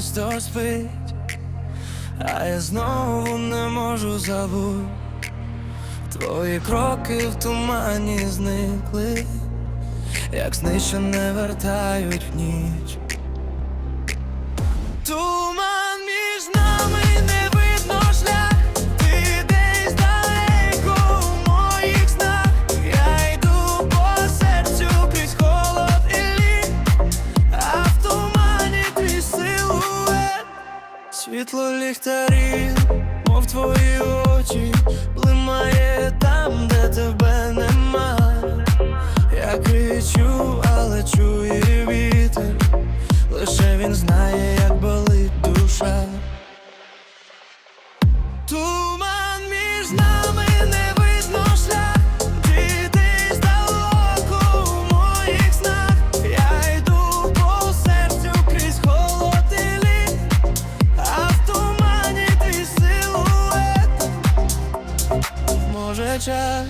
місто спить, а я знову не можу забути. Твої кроки в тумані зникли, як сни, не вертають в ніч. Світло ліхтарів, мов твої очі, блимає там, де тебе нема. Я кричу, але чує Може час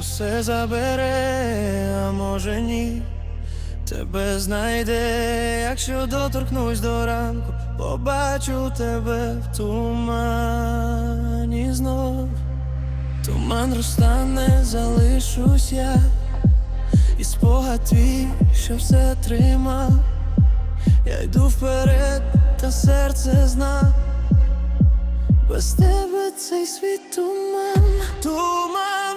усе забере, а може ні. Тебе знайде, якщо доторкнусь до ранку, побачу тебе в тумані знов. Туман розтане, залишусь я, і спогад твій, що все тримав. Я йду вперед, та серце зна. Без тебе цей світ туман, туман